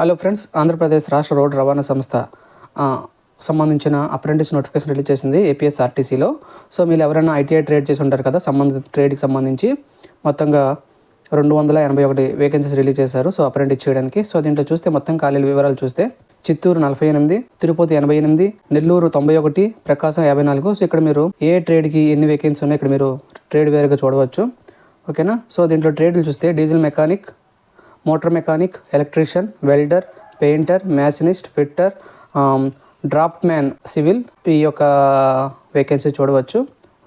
Hello friends Andhra Pradesh రాష్ట్ర road రవాణా సంస్థ సంబంధించిన అప్రెంటిస్ నోటిఫికేషన్ రిలీజ్ చేసింది ఏపీఎస్ఆర్టీసీలో. సో మీరు ఎవరైనా ఐటీఐ ట్రేడ్ చేసి ఉంటారు కదా సంబంధిత ట్రేడ్కి సంబంధించి మొత్తంగా రెండు వందల ఎనభై ఒకటి వేకెన్సీస్ రిలీజ్ చేశారు సో అప్రెంటిస్ చేయడానికి. సో దీంట్లో చూస్తే మొత్తం ఖాళీల వివరాలు చూస్తే చిత్తూరు నలభై ఎనిమిది తిరుపతి ఎనభై ఎనిమిది నెల్లూరు తొంభై ఒకటి ప్రకాశం యాభై నాలుగు. సో ఇక్కడ మీరు ఏ ట్రేడ్కి ఎన్ని వేకెన్సీ ఉన్నాయి ఇక్కడ మీరు ట్రేడ్ వేరుగా చూడవచ్చు. ఓకేనా? సో దీంట్లో ట్రేడ్లు చూస్తే diesel mechanic motor mechanic electrician welder painter machinist fitter draftsman civil. ఈ యొక్క వేకెన్సీ చూడవచ్చు.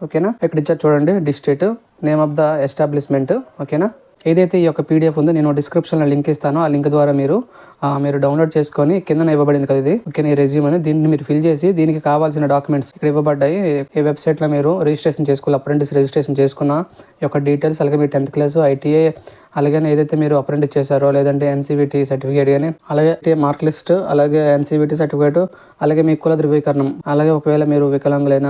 ఓకేనా? ఇక్కడ ఇచ్చారు చూడండి district name of the establishment. ఓకేనా? ఏదైతే ఈ యొక్క పీడిఎఫ్ ఉందో నేను డిస్క్రిప్షన్లో లింక్ ఇస్తానో. ఆ లింక్ ద్వారా మీరు మీరు డౌన్లోడ్ చేసుకొని కింద ఇవ్వబడింది కదా ఇది. ఓకేనా ఈ రెజ్యూమ్ అని దీన్ని మీరు ఫిల్ చేసి దీనికి కావాల్సిన డాక్యుమెంట్స్ ఇక్కడ ఇవ్వబడ్డాయి. ఈ వెబ్సైట్లో మీరు రిజిస్ట్రేషన్ చేసుకోవాలి అప్రెంటిస్ రిజిస్ట్రేషన్ చేసుకున్న యొక్క డీటెయిల్స్ అలాగే మీ టెన్త్ క్లాస్ ఐటీఐ అలాగే ఏదైతే మీరు అప్రెంటిస్ చేశారో లేదంటే ఎన్సీవిటీ సర్టిఫికేట్ కానీ అలాగే మార్క్ లిస్ట్ అలాగే ఎన్సీవిటీ సర్టిఫికేట్ అలాగే మీ కుల ధృవీకరణం అలాగే ఒకవేళ మీరు వికలాంగులైన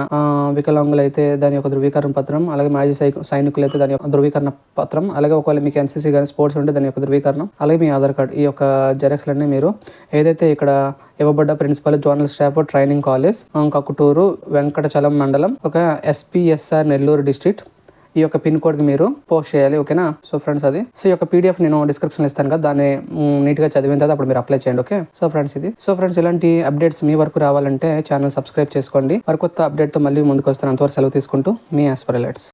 వికలాంగులైతే దాని యొక్క ధృవీకరణ పత్రం అలాగే మాజీ సై- సైనికులు అయితే దాని యొక్క ధృవీకరణ పత్రం అలాగే ఒకవేళ మీకు ఎన్సీసీ కానీ స్పోర్ట్స్ ఉంటే దాని యొక్క ధృవీకరణం అలాగే మీ ఆధార్ కార్డ్ ఈ యొక్క జెరాక్స్లన్నీ మీరు ఏదైతే ఇక్కడ ఇవ్వబడ్డ principal zonal staff training college ఆ, కక్కుటూరు వెంకటచలం మండలం ఒక ఎస్పీఎస్ఆర్ నెల్లూరు డిస్ట్రిక్ట్ ఈ యొక్క పిన్ కోడ్కి మీరు పోస్ట్ చేయాలి ఓకేనా? సో ఫ్రెండ్స్ అది. సో ఈ యొక్క పీడిఎఫ్ నేను డిస్క్రిప్షన్ ఇస్తాను కదా దాన్ని నీట్ నీట్గా చదివిన తర్వాత అప్పుడు మీరు అప్లై చేయండి ఓకే? సో ఫ్రెండ్స్ ఇది. సో ఫ్రెండ్స్ ఇలాంటి అప్డేట్స్ మీ వరకు రావాలంటే ఛానల్ సబ్స్క్రైబ్ చేసుకోండి. మరి కొత్త అప్డేట్తో మళ్ళీ ముందుకు వస్తాను. అంతవరకు సెలవు తీసుకుంటూ మీ ఆస్పరలెట్స్